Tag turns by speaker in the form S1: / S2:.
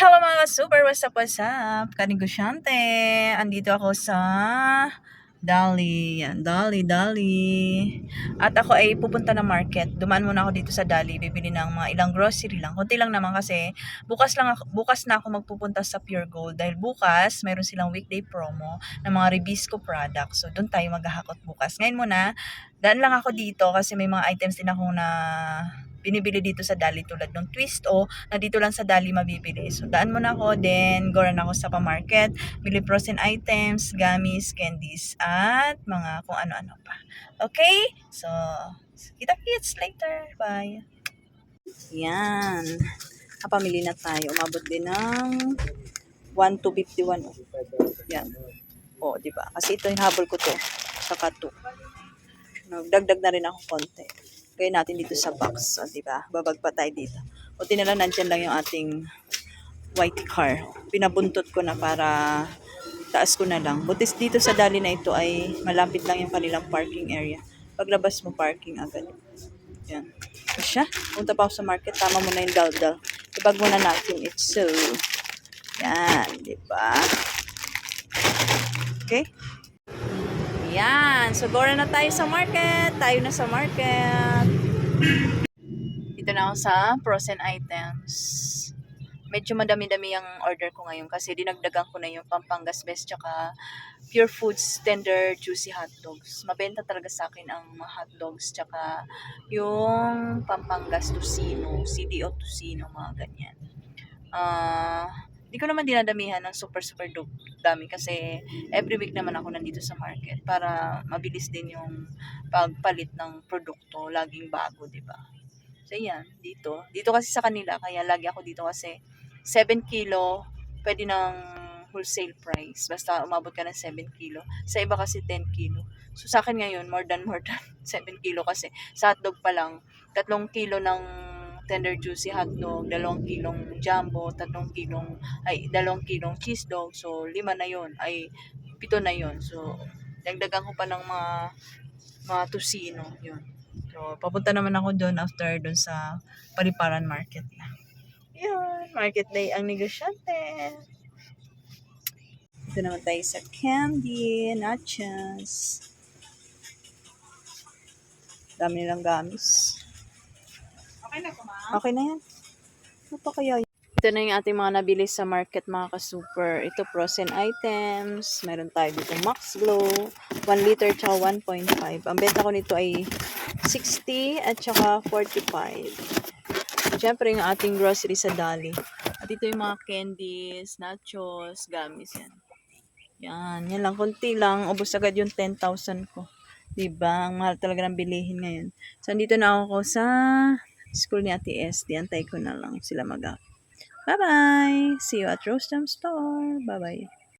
S1: Hello mga super, what's up, what's up? Kanigosyante, andito ako sa Dali, yan, Dali, Dali. At ako ay pupunta ng market. Dumaan muna ako dito sa Dali, bibili ng mga ilang grocery lang. Kunti lang naman kasi bukas lang ako, bukas na ako magpupunta sa Pure Gold dahil bukas mayroon silang weekday promo ng mga Ribisco products. So doon tayo maghahakot bukas. Ngayon muna, daan lang ako dito kasi may mga items din ako na binibili dito sa Dali tulad ng twist o na dito lang sa Dali mabibili. So daan muna ako, then goran ako sa pamarket, bili frozen items, gummies, candies, at mga kung ano-ano pa. Okay? So, kita kits later. Bye. Yan. Kapamili na tayo. Umabot din ng 1 to 51. oh. Yan. O, di ba? Kasi ito hinabol ko to. Saka to. Nagdagdag na rin ako konti. Gawin natin dito sa box. O, di ba? Babag pa tayo dito. O, tinala nandyan lang yung ating white car. Pinabuntot ko na para taas ko na lang. Butis dito sa dali na ito ay malapit lang yung kanilang parking area. Paglabas mo, parking agad. Yan. O siya. Punta pa ako sa market. Tama mo na yung daldal. Ibag muna natin it. So, yan. Di ba? Okay? Yan. So, gora na tayo sa market. Tayo na sa market. Dito na ako sa frozen items. Medyo madami-dami ang order ko ngayon kasi dinagdagan ko na yung Pampangas Best tsaka Pure Foods Tender Juicy Hot Dogs. Mabenta talaga sa akin ang mga hot dogs tsaka yung Pampangas Tocino, CDO Tocino, mga ganyan. Ah, di ko naman dinadamihan ng super super do- dami kasi every week naman ako nandito sa market para mabilis din yung pagpalit ng produkto, laging bago, di ba? So, yan, dito. Dito kasi sa kanila, kaya lagi ako dito kasi 7 kilo, pwede ng wholesale price. Basta umabot ka ng 7 kilo. Sa iba kasi 10 kilo. So, sa akin ngayon, more than more than 7 kilo kasi sa hotdog pa lang, 3 kilo ng tender juicy hotdog, 2 kilong jumbo, 3 kilong, ay, 2 kilong cheese dog. So, 5 na yon ay 7 na yon So, dagdagan ko pa ng mga mga tusino, yun. So, papunta naman ako doon after doon sa Paliparan Market na. Yun, market day ang negosyante. Ito naman tayo sa candy, nachos. Dami nilang gamis.
S2: Okay na.
S1: Okay na yan. Ano pa kaya? Ito na yung ating mga nabili sa market mga ka-super. Ito frozen items. Meron tayo dito Max Glow. 1 liter tsaka 1.5. Ang benta ko nito ay 60 at tsaka 45. Siyempre yung ating grocery sa Dali. At ito yung mga candies, nachos, gamis yan. Yan, yan lang. Kunti lang. Ubus agad yung 10,000 ko. Diba? Ang mahal talaga ng bilihin ngayon. So, andito na ako sa school ni Ate S. Diantay ko na lang sila mag Bye-bye! See you at Rostam Store. Bye-bye.